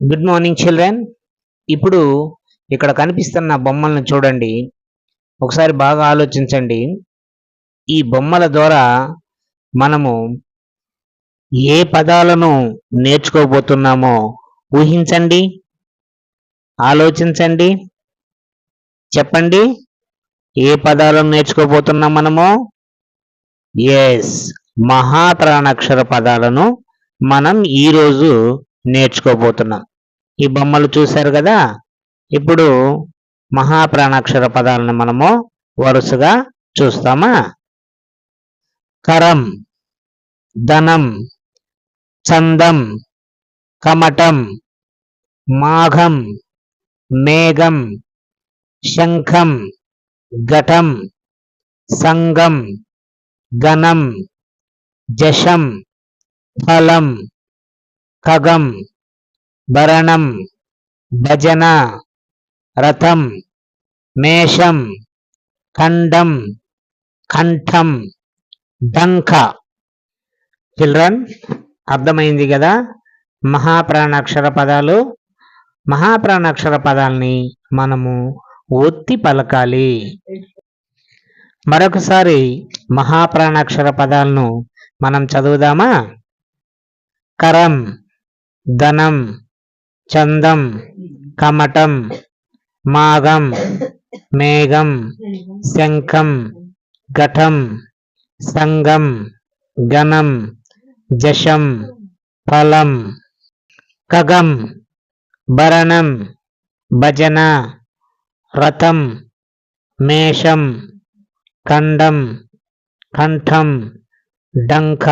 Good morning children ఇప్పుడు ఇక్కడ కనిపిస్తున్న బొమ్మలను చూడండి. ఒకసారి బాగా ఆలోచించండి. ఈ బొమ్మల ద్వారా మనము ఏ పదాలను నేర్చుకోబోతున్నామో ఊహించండి. ఆలోచించండి. చెప్పండి. ఏ పదాలను నేర్చుకోబోతున్నాం మనము? ఎస్ మహాప్రాణాక్షర పదాలను మనం ఈరోజు నేర్చుకోబోతున్నాం. ఈ బొమ్మలు చూశారు కదా? ఇప్పుడు మహాప్రాణాక్షర పదాలను మనము వరుసగా చూస్తామా? కరం ధనం చందం కమటం మాఘం మేఘం శంఖం ఘటం సంగం గణం జశం ఫలం ఖగం భరణం భజన రథం మేషం ఖండం కంఠం డంక. చిల్డ్రన్ అర్థమైంది కదా? మహాప్రాణాక్షర పదాలు. మహాప్రాణాక్షర పదాలని మనము ఒత్తి పలకాలి. మరొకసారి మహాప్రాణాక్షర పదాలను మనం చదువుదామా? కరం ధనం చందం కమటం మాగం మేఘం శంఖం ఘటం సంగం గణం జశం ఫలం కగం భరణం భజన రథం మేషం ఖండం కంఠం డంఖ